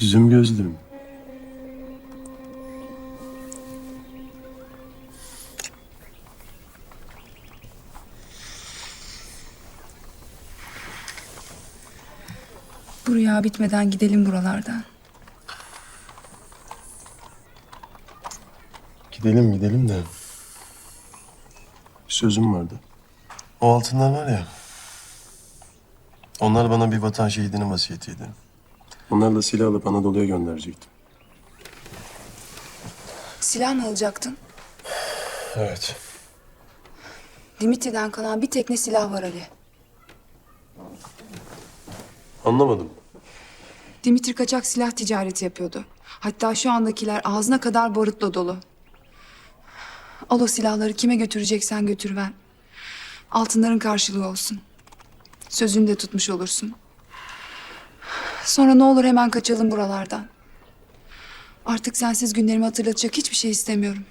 Yüzüm gözlüm. Bu rüya bitmeden gidelim buralardan. Gidelim gidelim de. Bir sözüm vardı. O altınlar var ya. Onlar bana bir vatan şehidinin vasiyetiydi. Onlarla silah alıp Anadolu'ya gönderecektim. Silah mı alacaktın? Evet. Dimitri'den kalan bir tekne silah var Ali. Anlamadım. Dimitri kaçak silah ticareti yapıyordu. Hatta şu andakiler ağzına kadar barutla dolu. Al o silahları kime götüreceksen götürüver. Altınların karşılığı olsun. Sözünü de tutmuş olursun. Sonra ne olur hemen kaçalım buralardan. Artık sensiz günlerimi hatırlatacak hiçbir şey istemiyorum.